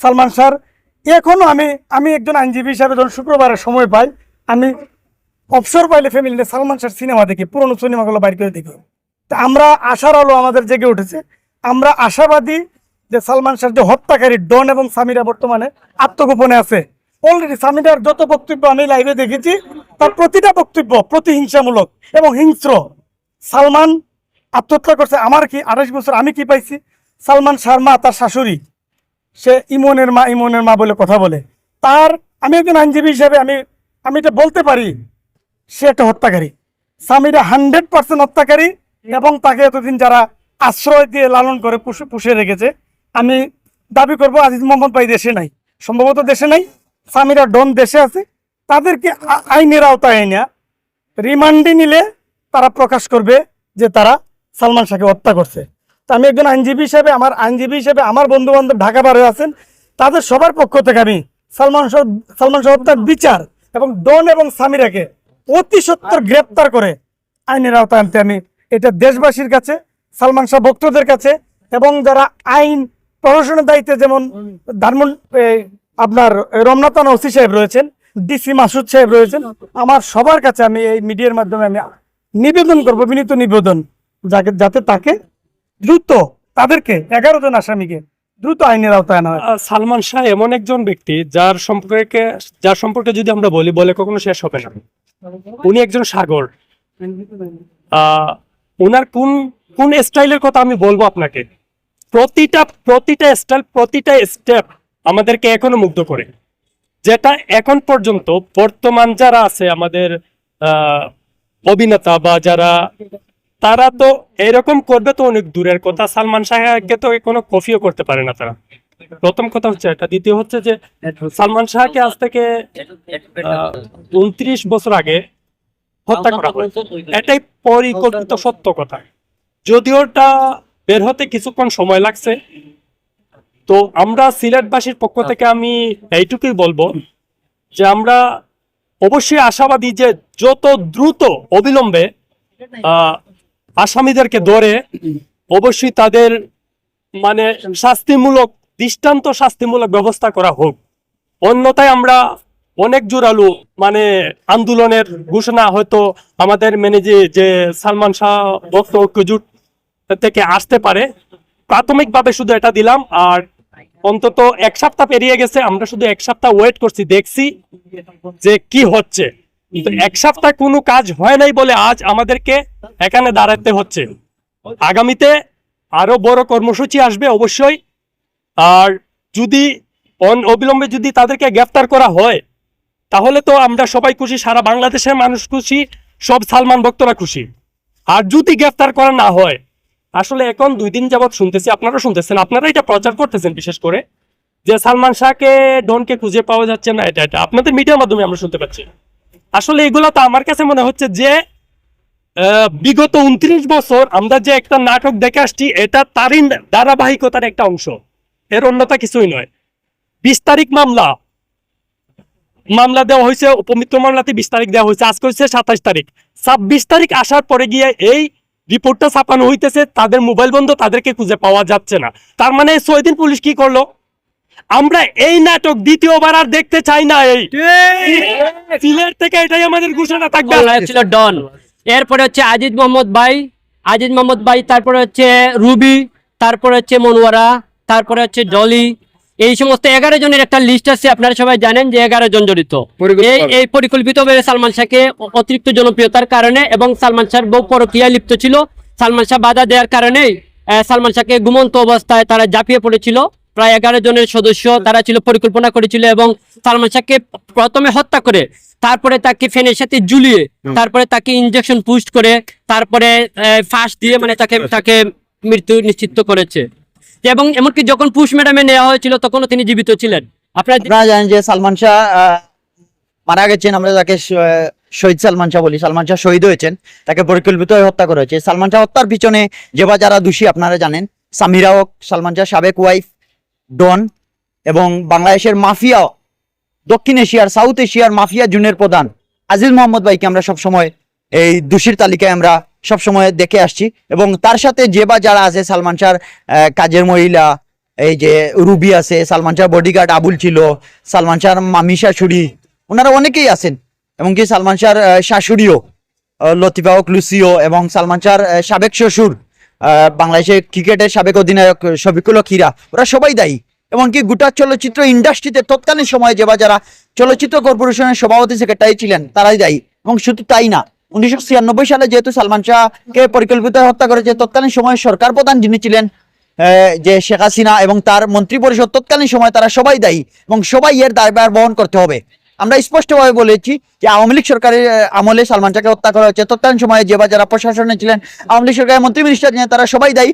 সালমান শাহর এখনও আমি আমি একজন আইনজীবী হিসাবে যখন শুক্রবারে সময় পাই, আমি অবসর পাইলে ফ্যামিলি নিয়ে সালমান শাহর সিনেমা দেখি, পুরোনো সিনেমাগুলো বাইর করে দেখি। তা আমরা আশার আলো আমাদের জেগে উঠেছে। আমরা আশাবাদী যে সালমান শাহর যে হত্যাকারী ডন এবং সামিরা বর্তমানে আত্মগোপনে আছে। অলরেডি সামিরার যত বক্তব্য আমি লাইভে দেখেছি, তার প্রতিটা বক্তব্য প্রতিহিংসামূলক এবং হিংস্র। সালমান আত্মহত্যা করছে, আমার কি আঠাশ বছর আমি কি পাইছি? সালমান শর্মা, তার শাশুড়ি। সে ইমনের মা ইমনের মা বলে কথা বলে। তার, আমি একজন আইনজীবী হিসাবে আমি আমি এটা বলতে পারি, সে একটা হত্যাকারী। স্বামীরা হান্ড্রেড পার্সেন্ট হত্যাকারী এবং তাকে এতদিন যারা আশ্রয় দিয়ে লালন করে পুষে রেখেছে, আমি দাবি করব আজিজ মোহাম্মদ ভাই দেশে নাই। সম্ভবত দেশে নাই, স্বামীরা ডন দেশে আছে, তাদেরকে আইনের আওতায় আইনা, রিমান্ডে নিলে তারা প্রকাশ করবে যে তারা সালমান শাহকে হত্যা করছে। তা আমি একজন আইনজীবী হিসেবে, আমার আইনজীবী হিসেবে আমার বন্ধু বান্ধব ঢাকা বারে আছেন। তাদের সবার পক্ষ থেকে আমি সালমান সালমান শাহ হত্যার বিচার এবং ডন এবং সামিরাকে অতি সত্তর গ্রেপ্তার করে আইনের আওতায় আনতে আমি এটা দেশবাসীর কাছে, সালমান শাহ ভক্তদের কাছে এবং যারা আইন প্রশাসনের দায়িত্বে যেমন ধানমন্ড আপনার রমনাথন ওসি সাহেব রয়েছেন, ডিসি মাসুদ সাহেব রয়েছেন, আমার সবার কাছে আমি এই মিডিয়ার মাধ্যমে আমি নিবেদন করব, বিনীত নিবেদন, যাকে, যাতে তাকে দ্রুত তাদেরকে, এগারো জন আসামিকে, দ্রুত আইনের আওতায় আনা সালমান শাহ এমন একজন ব্যক্তি যার সম্পর্কে যার সম্পর্কে যদি আমরা বলি, বলে কখনো শেষ হবে না। উনি একজন সাগর। উনার কোন কোন স্টাইলের কথা আমি বলব আপনাকে? প্রতিটা প্রতিটা স্টাইল, প্রতিটা স্টেপ আমাদেরকে এখনও মুগ্ধ করে। যেটা এখন পর্যন্ত বর্তমান যারা আছে আমাদের অভিনেতা বা যারা তারা তো এরকম করবে তো অনেক দূরের কথা। সালমান শাহকে তো কোনো কফিও করতে পারে না তারা। প্রথম কথা হচ্ছে এটা। দ্বিতীয় হচ্ছে যে সালমান শাহকে আজ থেকে উনত্রিশ বছর আগে হত্যা করা হয়। এটাই পরিকল্পিত সত্য কথা। যদিও ওটা বের হতে কিছুক্ষণ সময় লাগছে। তো আমরা সিলেটবাসীর পক্ষ থেকে আমি এইটুকুই বলব যে আমরা অবশ্যই আশাবাদী যে যত দ্রুত অবিলম্বে আসামিদেরকে ধরে অবশ্যই তাদের মানে শাস্তিমূলক, দৃষ্টান্ত শাস্তিমূলক ব্যবস্থা করা হোক। অন্যথায় আমরা অনেক জোরালো মানে আন্দোলনের ঘোষণা হয়তো আমাদের যে যে সালমান শাহ, ভক্ত ঐক্যজোট থেকে আসতে পারে। প্রাথমিকভাবে শুধু এটা দিলাম আর অন্তত এক সপ্তাহ পেরিয়ে গেছে, আমরা শুধু এক সপ্তাহ ওয়েট করছি, দেখছি যে কি হচ্ছে। এক সপ্তাহ কোনো কাজ হয় নাই বলে আজ আমাদেরকে এখানে দাঁড়াতে হচ্ছে। আগামীতে আরও বড় কর্মসূচি আসবে অবশ্যই। আর যদি অবিলম্বে যদি তাদেরকে গ্রেফতার করা হয়, তাহলে তো আমরা সবাই খুশি, সারা বাংলাদেশের মানুষ খুশি, সব সালমান ভক্তরা খুশি। আর যদি গ্রেফতার করা না হয়, আসলে এখন দুই দিন যাবৎ শুনতেছি আপনারা শুনতেছেন, আপনারা এটা প্রচার করতেছেন বিশেষ করে, যে সালমান শাহকে ডনকে খুঁজে পাওয়া যাচ্ছে না, এটা এটা, আপনাদের মিডিয়ার মাধ্যমে আমরা শুনতে পাচ্ছি। আসলে এগুলো তো আমার কাছে মনে হচ্ছে যে বিগত উনত্রিশ বছর আমরা যে একটা নাটক দেখে আসছি, এটা তারই ধারাবাহিকতার একটা অংশ। এর অন্যতা কিছুই নয়। বিশ তারিখ মামলা। মামলা দেওয়া হয়েছে উপমিত্র মামলাতে বিশ তারিখ দেওয়া হয়েছে, আজকে হচ্ছে সাতাশ তারিখ। ছাব্বিশ তারিখ আসার পরে গিয়ে এই রিপোর্টটা ছাপানো হইতেছে, তাদের মোবাইল বন্ধ, তাদেরকে খুঁজে পাওয়া যাচ্ছে না। তার মানে ছয় দিন পুলিশ কি করল? আমরা এই নাটক দ্বিতীয়বার আর দেখতে চাই না এই। সিলেট থেকে এটাই আমাদের ঘোষণা থাকবে। ছিল ডন। এরপরে হচ্ছে আজিজ মোহাম্মদ ভাই আজিজ মোহাম্মদ ভাই তারপরে হচ্ছে রুবি তারপরে হচ্ছে মনোয়ারা তারপরে হচ্ছে ডলি এই সমস্ত এগারো জনের একটা লিস্ট আছে আপনারা সবাই জানেন যে এগারো জন জড়িত। এই এই পরিকল্পিতভাবে সালমান শাহকে অতিরিক্ত জনপ্রিয়তার কারণে এবং সালমান শাহর বউ পরকীয়ায় লিপ্ত ছিল। সালমান শাহ বাধা দেওয়ার কারণেই আহ, সালমান শাহকে ঘুমন্ত অবস্থায় তারা ঝাঁপিয়ে পড়েছিল। প্রায় এগারো জনের সদস্য তারা ছিল পরিকল্পনা করেছিল এবং সালমান শাহকে প্রথমে হত্যা করে তারপরে তাকে ফেনের সাথে ঝুলিয়ে তারপরে তাকে ইনজেকশন পুস্ট করে তারপরে ফাঁস দিয়ে মানে তাকে তাকে মৃত্যু নিশ্চিত করেছে। এবং এমনকি যখন পুশ ম্যাডামে নেওয়া হয়েছিল তখনও তিনি জীবিত ছিলেন। আপনারা জানেন যে সালমান শাহ মারা গেছেন আমরা তাকে শহীদ সালমান শাহ বলি। সালমান শাহ শহীদ হয়েছেন তাকে পরিকল্পিত হত্যা করা হয়েছে। সালমান শাহ হত্যার পিছনে যে বা যারা দোষী আপনারা জানেন। সামিরা হক সালমান শাহ সাবেক ওয়াইফ ডন এবং বাংলাদেশের মাফিয়া, দক্ষিণ এশিয়ার, সাউথ এশিয়ার মাফিয়া জুনের প্রধান আজিজ মোহাম্মদ ভাইকে আমরা সব সময় এই দোষীর তালিকায় আমরা সব সময় দেখে আসছি এবং তার সাথে যে বা যারা আছে, সালমান শাহর কাজের মহিলা, এই যে রুবি আছে, সালমান শাহ বডিগার্ড আবুল ছিল, সালমান শাহর মামি শাশুড়ি, ওনারা অনেকেই আছেন এমনকি সালমান শাহর শাশুড়িও লতিফা ওক লুসিও এবং সালমান শাহর সাবেক শ্বশুর। বাংলাদেশের ক্রিকেটের সাবেক অধিনায়ক শফিকুল খিরা, ওরা সবাই দায়ী। এমনকি গোটা চলচ্চিত্র ইন্ডাস্ট্রিতে তৎকালীন সময়ে যে যারা চলচ্চিত্র কর্পোরেশনের সভাপতি সেক্রেটারি ছিলেন, তারাই দায়ী। এবং শুধু তাই না, উনিশশো ছিয়ানব্বই সালে যেহেতু সালমান শাহকে পরিকল্পিত হত্যা করেছে, তৎকালীন সময়ে সরকার প্রধান যিনি ছিলেন যে শেখ হাসিনা এবং তার মন্ত্রী পরিষদ তৎকালীন সময় তারা সবাই দায়ী এবং সবাই এর দায়ভার বহন করতে হবে। আমরা স্পষ্টভাবে বলেছি যে আওয়ামী লীগ সরকারের আমলে সালমান শাহকে হত্যা করা হয়েছে। তৎকালীন সময়ে যে বা যারা প্রশাসনে ছিলেন, আওয়ামী লীগ সরকারের মন্ত্রী মিনিস্টার তারা সবাই দায়ী।